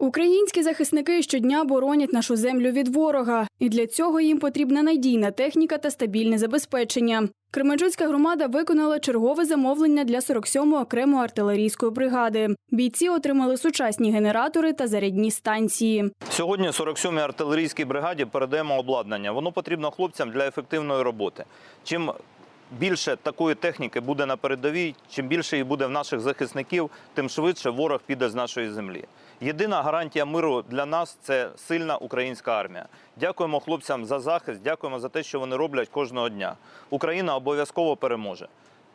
Українські захисники щодня боронять нашу землю від ворога, і для цього їм потрібна надійна техніка та стабільне забезпечення. Кременчуцька громада виконала чергове замовлення для 47-ї окремої артилерійської бригади. Бійці отримали сучасні генератори та зарядні станції. Сьогодні 47-й артилерійській бригаді передаємо обладнання. Воно потрібно хлопцям для ефективної роботи. Чим більше такої техніки буде на передовій, чим більше її буде в наших захисників, тим швидше ворог піде з нашої землі. Єдина гарантія миру для нас це сильна українська армія. Дякуємо хлопцям за захист, дякуємо за те, що вони роблять кожного дня. Україна обов'язково переможе.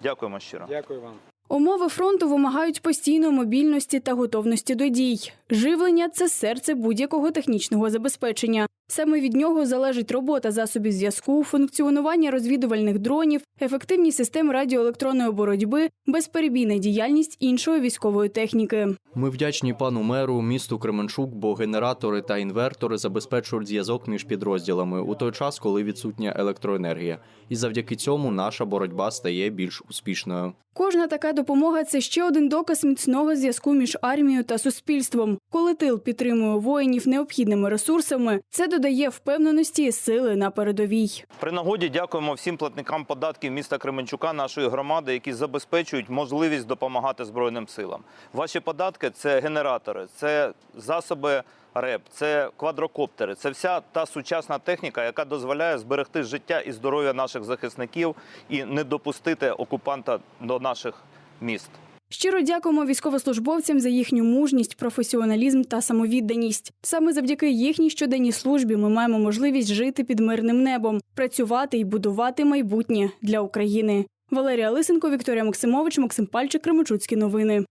Дякуємо щиро. Дякую вам. Умови фронту вимагають постійної мобільності та готовності до дій. Живлення це серце будь-якого технічного забезпечення. Саме від нього залежить робота засобів зв'язку, функціонування розвідувальних дронів, ефективні системи радіоелектронної боротьби, безперебійна діяльність іншої військової техніки. Ми вдячні пану меру, місту Кременчук, бо генератори та інвертори забезпечують зв'язок між підрозділами у той час, коли відсутня електроенергія. І завдяки цьому наша боротьба стає більш успішною. Кожна така допомога це ще один доказ міцного зв'язку між армією та суспільством. Коли тил підтримує воїнів необхідними ресурсами, це додає впевненості сили на передовій. При нагоді дякуємо всім платникам податків міста Кременчука, нашої громади, які забезпечують можливість допомагати Збройним силам. Ваші податки це генератори, це засоби РЕП, це квадрокоптери, це вся та сучасна техніка, яка дозволяє зберегти життя і здоров'я наших захисників і не допустити окупанта до наших міст. Щиро дякуємо військовослужбовцям за їхню мужність, професіоналізм та самовідданість. Саме завдяки їхній щоденній службі ми маємо можливість жити під мирним небом, працювати і будувати майбутнє для України. Валерія Лисенко, Вікторія Максимович, Максим Пальчик, Кременчуцькі новини.